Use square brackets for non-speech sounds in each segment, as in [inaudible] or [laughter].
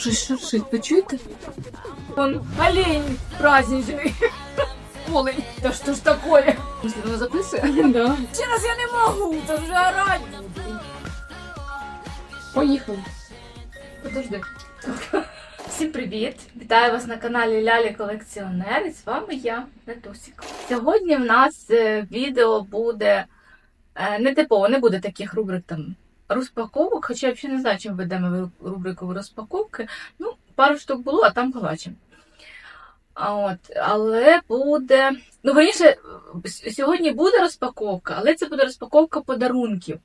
Щось шуршить, ви чуєте? Он олень праздничный. Олень. [laughs] Да что ж такое? Вона записує? Да. Сейчас я не могу, то вже орать. Поїхали. Подожди. Всім привіт! Вітаю вас на каналі Лялі Колекціонер. І з вами я, Натусік. Сьогодні в нас е, відео буде е, не типово, не буде таких рубрик там розпаковок, хоча я взагалі не знаю, чим ведемо рубрику розпаковки. Ну, пару штук було, а там побачимо. От, але буде. Ну, раніше, сьогодні буде розпаковка, але це буде розпаковка подарунків.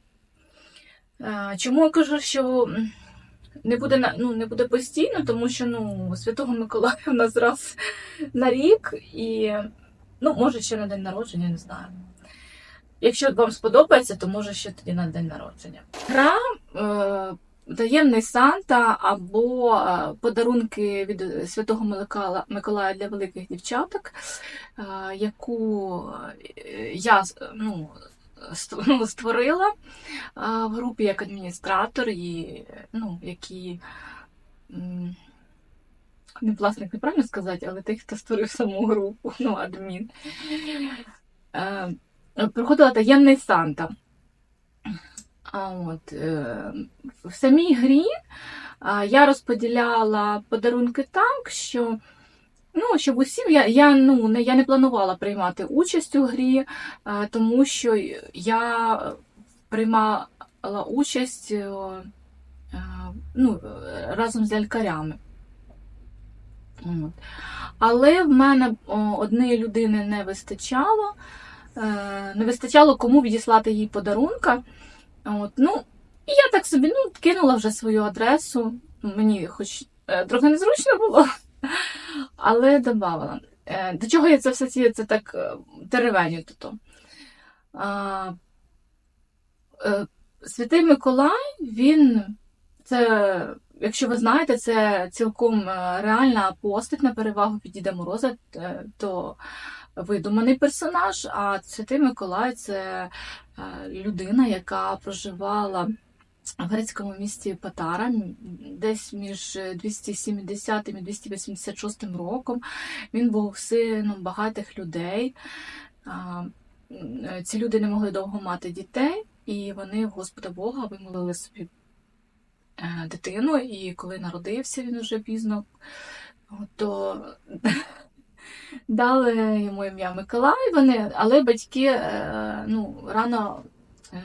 Чому я кажу, що не буде, ну, не буде постійно, тому що ну, Святого Миколая в нас раз на рік і ну, може ще на день народження, не знаю. Якщо вам сподобається, то може ще тоді на день народження. Гра е, Таємний Санта або е, подарунки від Святого Микола- Миколая для великих дівчаток, е, яку е, я ну, [laughs] ну, створила е, в групі як адміністратор, і ну, які. Не власник, неправильно сказати, але тих, хто створив саму групу, [laughs] ну, адмін. Е, проходила таємний Санта. А от, е, в самій грі я розподіляла подарунки так, що ну, щоб усім я, я, ну, не, я не планувала приймати участь у грі, а, тому що я приймала участь е, е, ну, е, разом з лялькарями. От. Але в мене о, однієї людини не вистачало. Е, не вистачало кому відіслати їй подарунка. От, ну, і я так собі ну, кинула вже свою адресу. Мені хоч е, трохи незручно було, [laughs] але додавала. Е, до чого я це все ці, це так теревеню тут. Святий Миколай, він це, якщо ви знаєте, це цілком реальна постать на перевагу від Діда Мороза, то видуманий персонаж, а Святий Миколай це е, людина, яка проживала в грецькому місті Патара десь між 270 і 286 роком. Він був сином багатих людей. Ці люди не могли довго мати дітей, і вони Господа Бога вимолили собі е, дитину, і коли народився він уже пізно, то дали йому ім'я Миколай, вони, але батьки е, ну, рано е,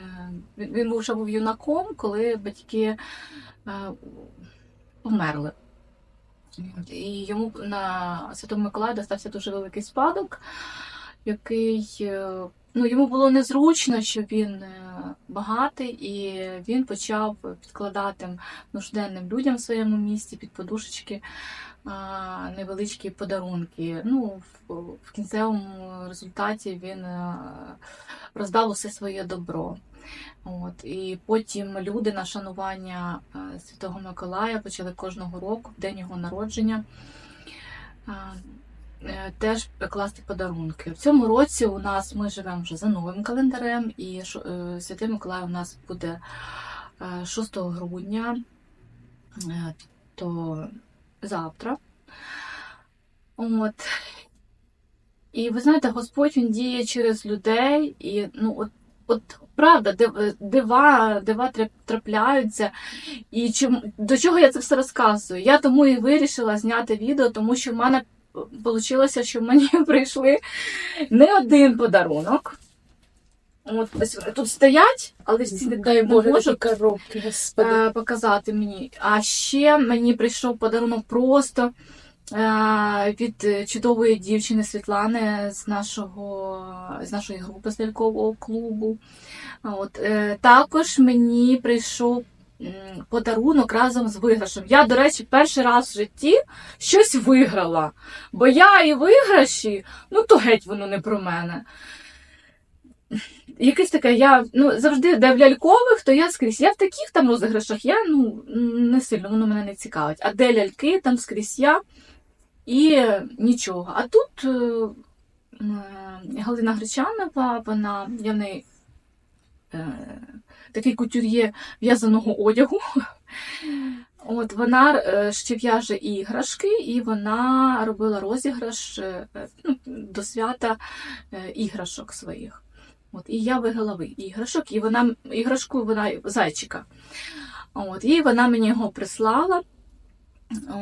він вже був юнаком, коли батьки е, померли. І йому на Святому Миколаю достався дуже великий спадок, який ну, йому було незручно, що він е, багатий, і він почав підкладати нужденним людям в своєму місті під подушечки невеличкі подарунки. Ну, в, кінцевому результаті він е, роздав усе своє добро. От, і потім люди на шанування е, Святого Миколая почали кожного року, в день його народження, теж класти подарунки. В цьому році у нас ми живемо вже за новим календарем, і е, Святий Миколай у нас буде е, 6 грудня, е, то завтра. От. І ви знаєте, Господь він діє через людей, і ну, от, от правда, дива, дива трапляються. І чим, до чого я це все розказую? Я тому і вирішила зняти відео, тому що в мене вийшло, що мені прийшли не один подарунок. От ось тут стоять, але всі не Дай Боже, можу коробки, господи. е, показати мені. А ще мені прийшов подарунок просто е, від чудової дівчини Світлани з нашого з нашої групи з лялькового клубу. От, е, також мені прийшов подарунок разом з виграшем. Я, до речі, перший раз в житті щось виграла. Бо я і виграші, ну то геть воно не про мене. Якесь таке, я ну, завжди, де в лялькових, то я скрізь. Я в таких там розіграшах, я ну, не сильно, воно мене не цікавить. А де ляльки, там скрізь я і нічого. А тут е, Галина Гречанова, вона, я в неї е, такий кутюр'є в'язаного одягу. От вона е, ще в'яже іграшки, і вона робила розіграш е, е, ну, до свята іграшок своїх. От, і я виграла іграшок, і вона іграшку вона зайчика. От, і вона мені його прислала.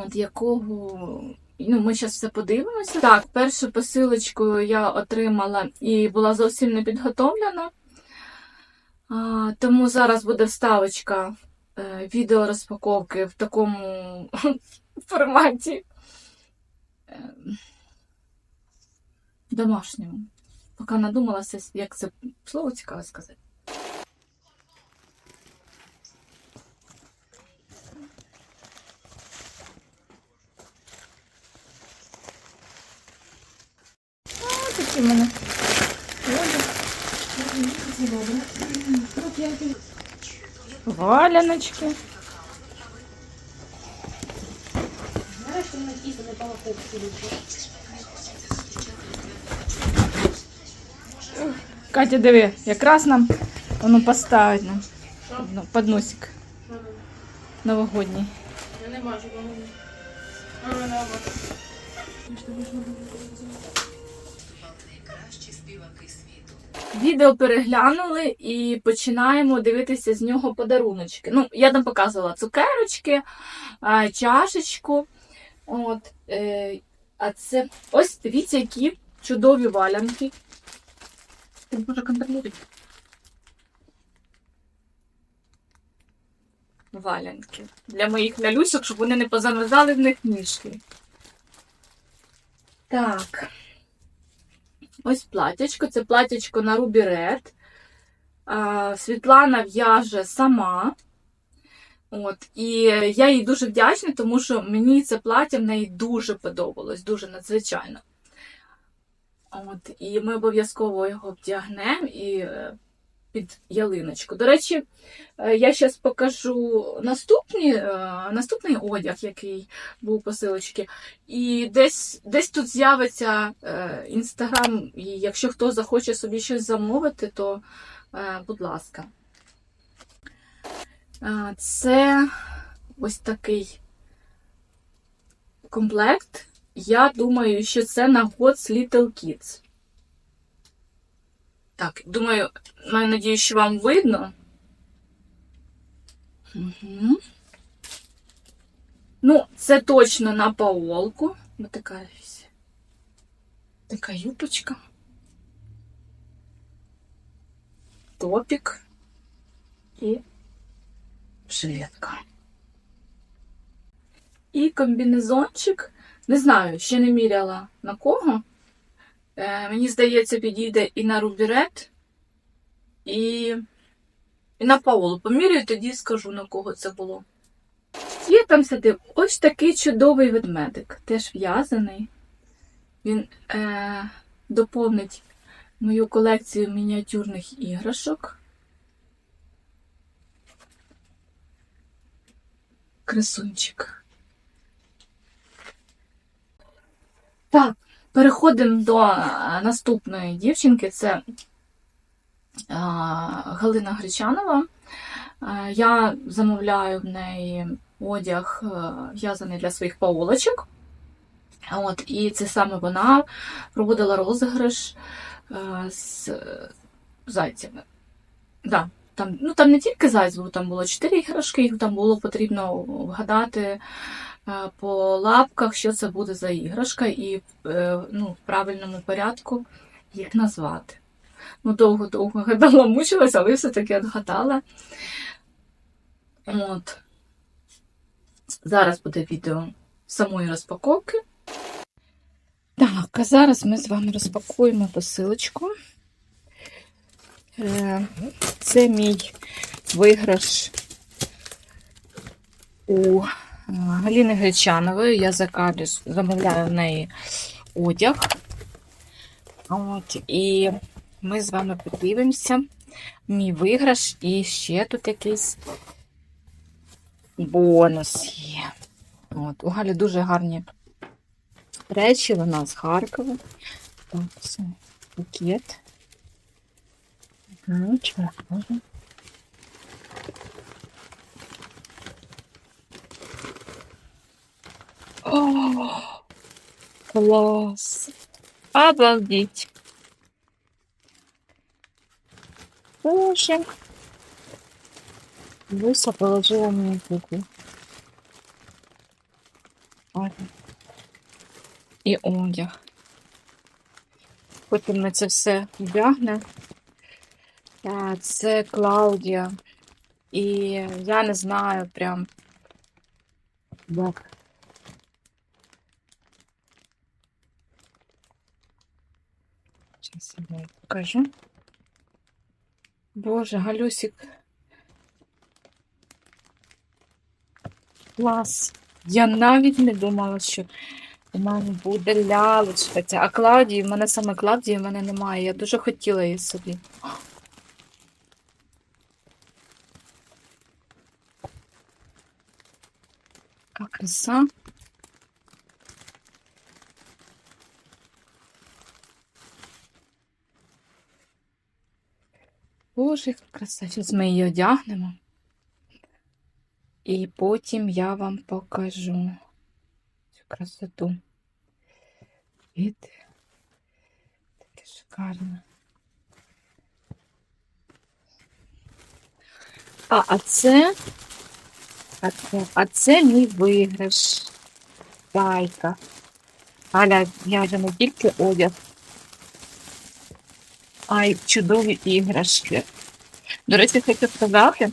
От, якого. Ну, ми зараз все подивимося. Так, першу посилочку я отримала і була зовсім не підготовлена. А, тому зараз буде вставочка е, відео розпаковки в такому [laughs] форматі е, домашньому. Поки надумалася, як це слово цікаво сказати. Такі в мене. Валяночки. Катя, диви, якраз нам воно поставить нам Ну, подносик новогодній. Я не бачу, бо Відео переглянули і починаємо дивитися з нього подаруночки. Ну, я там показувала цукерочки, чашечку. От, е, а це ось дивіться, які чудові валянки. Ти може контролювати. Валянки. Для моїх лялюсок, щоб вони не позамерзали в них ніжки. Так. Ось платячко. Це платячко на Ruby Red. Світлана в'яже сама. От, і я їй дуже вдячна, тому що мені це плаття в неї дуже подобалось, дуже надзвичайно. От, і ми обов'язково його вдягнемо і е, під ялиночку. До речі, е, я зараз покажу наступні, е, наступний одяг, який був у посилочці. І десь, десь тут з'явиться е, інстаграм, і якщо хто захоче собі щось замовити, то е, будь ласка. Е, Це ось такий комплект. Я думаю, що це на God's Little Kids. Так, думаю, маю надію, що вам видно. Угу. Ну, це точно на паолку. Ось така. Така юбочка. Топік і жилетка. І комбінезончик. Не знаю, ще не міряла на кого. Е, мені здається, підійде і на рубірет, і, і на Паолу. Поміряю, тоді скажу, на кого це було. Є там сидив ось такий чудовий ведмедик, теж в'язаний. Він е, доповнить мою колекцію мініатюрних іграшок. Красунчик. Так, переходимо до е, наступної дівчинки. Це е, Галина Гречанова. Е, Я замовляю в неї одяг в'язаний для своїх паолочок. От, і це саме вона проводила розіграш з зайцями. Да, там, ну, там не тільки зайць був, там було чотири іграшки, їх там було потрібно вгадати е, по лапках, що це буде за іграшка, і е, ну, в правильному порядку їх назвати. Ну, довго-довго гадала, мучилася, але все-таки відгадала. От. Зараз буде відео самої розпаковки. Так, а зараз ми з вами розпакуємо посилочку. Е, Це мій виграш у е, Галіни Гречанової. Я замовляю в неї одяг. От, і ми з вами подивимося. Мій виграш і ще тут якийсь бонус є. От, у Галі дуже гарні речі, вона з Харкова. Так, це пакет. Ну, чого можна. О, клас. Обалдеть. Боже. Виса положила мені куклу. Ладно. І одяг. Потім ми це все вдягне. А, Це Клаудія. І я не знаю прям. Як. Зараз я покажу. Боже, Галюсик. Клас. Я навіть не думала, що у мене буде лялечка. А Клаудії, в мене саме Клаудії в мене немає. Я дуже хотіла її собі. Краса. Боже, яка краса. Зараз ми її одягнемо. І потім я вам покажу цю красоту. Від таке шикарне. А, а це, а це, мій виграш. Байка. Аля, я вже не тільки одяг, а й чудові іграшки. До речі, хочу сказати,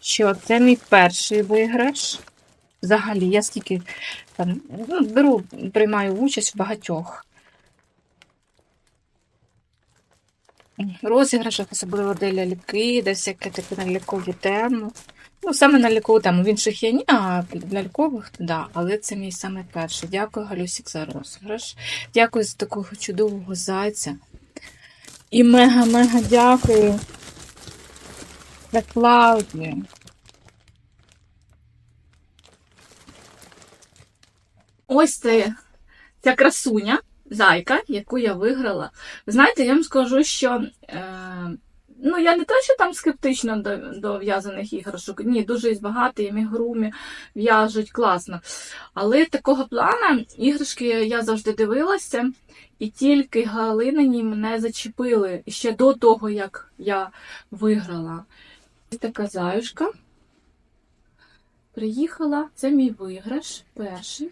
що це мій перший виграш. Взагалі, я стільки там ну, беру, приймаю участь в багатьох розіграшах, особливо де ляльки, де всяке таке на лялькові тему. Ну, саме на лялькову тему. В інших є ні, а для лялькових, да. Але це мій саме перший. Дякую, Галюсік, за розіграш. Дякую за такого чудового зайця. І мега-мега дякую за Клаудію. Ось це ця красуня, зайка, яку я виграла. Ви знаєте, я вам скажу, що е, ну, я не те, що там скептично до, до в'язаних іграшок. Ні, дуже багато, і мігрумі в'яжуть класно. Але такого плана іграшки я завжди дивилася, і тільки Галинині мене зачепили ще до того, як я виграла. Ось така заюшка. Приїхала, це мій виграш перший.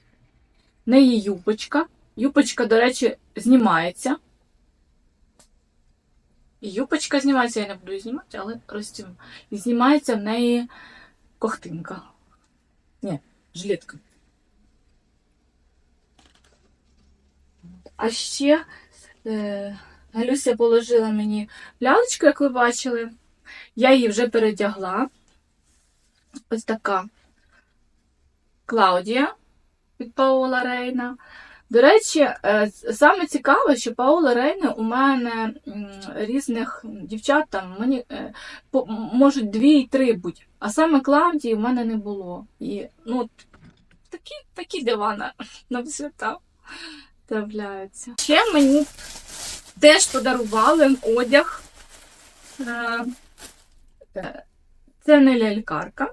В неї юпочка. Юпочка, до речі, знімається. Юпочка знімається, я не буду її знімати, але розтім. І знімається в неї ковтинка. Ні, жилетка. А ще е, Галюся положила мені лялечку, як ви бачили. Я її вже передягла. Ось така Клаудія від Паула Рейна. До речі, е, саме цікаве, що Паула Рейна у мене різних дівчат там мені е, можуть дві і три бути, а саме Клавдії в мене не було. І ну, такі, такі дива [laughs] на, на свята трапляються. Ще мені теж подарували одяг. Е, Це не лялькарка,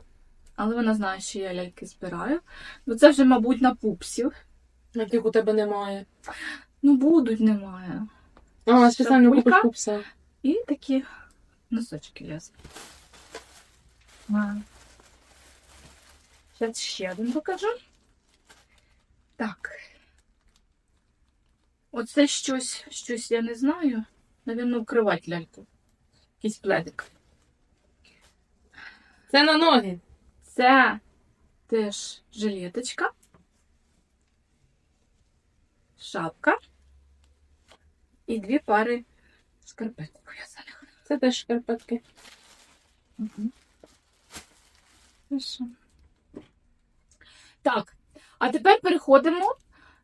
але вона знає, що я ляльки збираю. Ну це вже, мабуть, на пупсів. Яких у тебе немає. Ну, будуть, немає. А, спеціально купиш пупса. І такі носочки в'язані. Зараз ще один покажу. Так. Оце щось, щось я не знаю. Навірно, вкривати ляльку. Якийсь пледик. Це на ноги. Це теж жилеточка. Шапка. І дві пари шкарпеток в'язаних. Це теж шкарпетки. Угу. Так, а тепер переходимо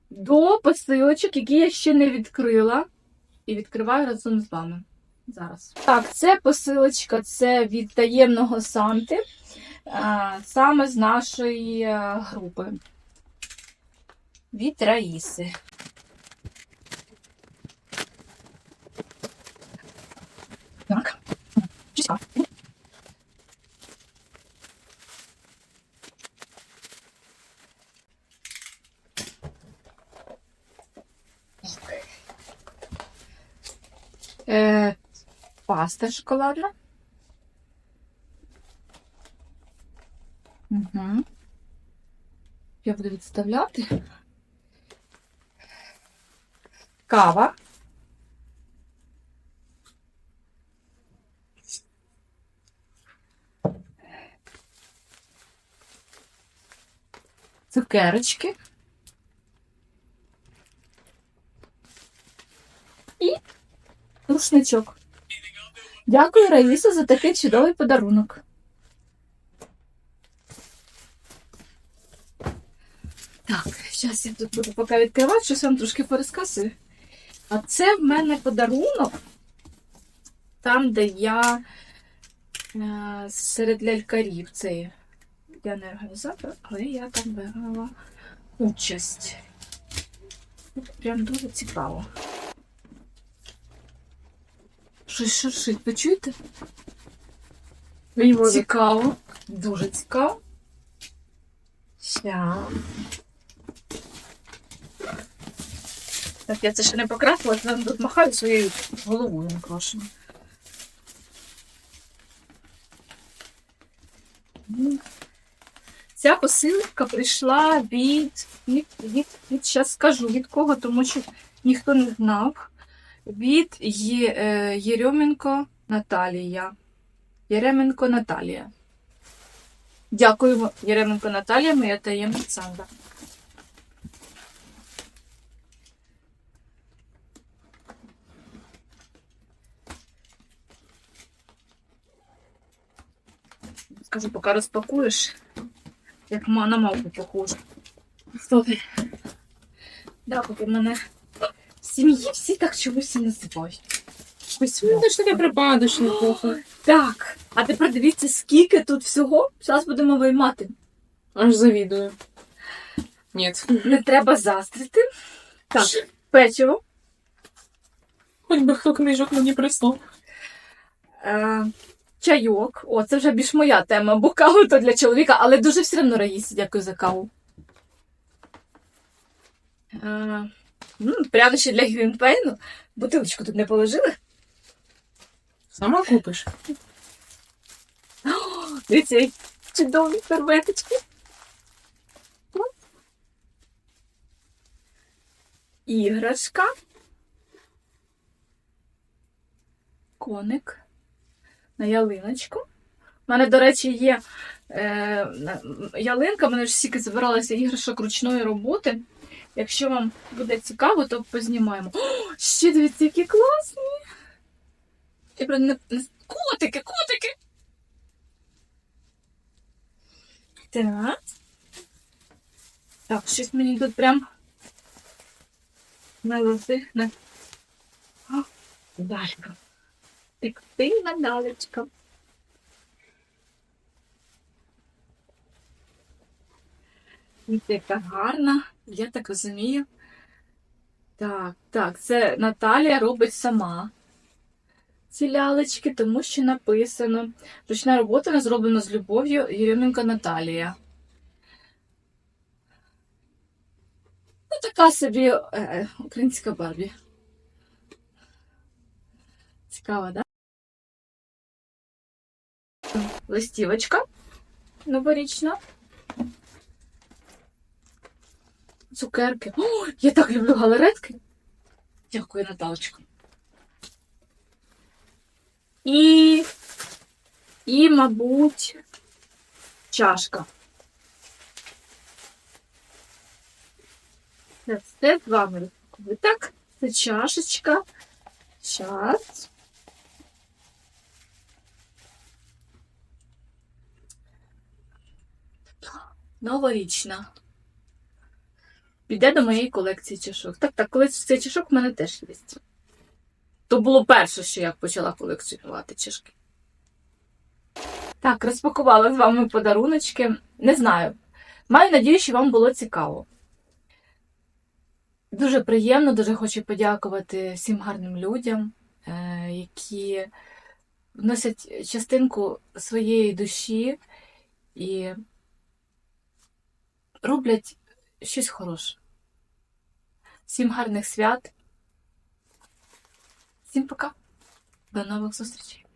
до посилочок, які я ще не відкрила. І відкриваю разом з вами. Зараз. Так, це посилочка, це від таємного Санти, саме з нашої е, групи. Від Раїси. Е, паста шоколадна. Угу. Я буду відставляти. Кава. Цукерочки. Рушничок. Дякую, Раїсо, за такий чудовий подарунок. Так, зараз я тут буду поки відкривати, щось вам трошки порозказую. А це в мене подарунок, там, де я е, серед лялькарів. Це я не організатор, але я там брала участь. Прям дуже цікаво. Щось шуршить, ви чуєте? Цікаво. Дуже цікаво. Ща. Так, я це ще не покрасила, це тут махаю своєю головою накрашеною. М. Ця посилка прийшла від, від, від, від щас скажу, від кого, тому що ніхто не знав. Від е, Єрьоменко Наталія. Єременко Наталія. Дякую, Єременко Наталія, моя таємна Санда. Скажу, поки розпакуєш, як на мавку похоже. Ти? Да, поки мене сім'ї всі так чомусь і називають. Ну, ти ж таке припадочне похуй. так, а тепер дивіться, скільки тут всього. Зараз будемо виймати. Аж завідую. Ні. Не треба заздрити. Так, печиво. Хоч би хто книжок мені прислав. Е, чайок. О, це вже більш моя тема, бо каву то для чоловіка, але дуже все одно Раїсі, дякую за каву. Е, прянощі для Грінпейну. Бутилочку тут не положили. Сама купиш. [gasps] Дивіться, які чудові серветочки. Іграшка. Коник. На ялиночку. У мене, до речі, є е, ялинка, в мене ж стільки збиралася іграшок ручної роботи. Якщо вам буде цікаво, то познімаємо. О, ще дивіться, які класні! Котики, котики! Так. Так, щось мені тут прям засихне. О, Далька. Текстильна далечка. Яка гарна, я так розумію. Так, так, це Наталія робить сама ці лялечки, тому що написано. Ручна робота зроблена з любов'ю Єременко Наталія. Ну, така собі е, українська Барбі. Цікаво, да? Листівочка новорічна. Цукерки. О, я так люблю галеретки. Дякую, Наталочка. І, і, мабуть, чашка. Це все з вами. Так, це чашечка. Щас. Новорічна. Піде до моєї колекції чашок. Так, так, колись цей чашок в мене теж є. То було перше, що я почала колекціонувати чашки. Так, розпакувала з вами подаруночки. Не знаю. Маю надію, що вам було цікаво. Дуже приємно, дуже хочу подякувати всім гарним людям, е, які вносять частинку своєї душі і роблять щось хороше. Всім гарних свят. Всім пока! До нових зустрічей!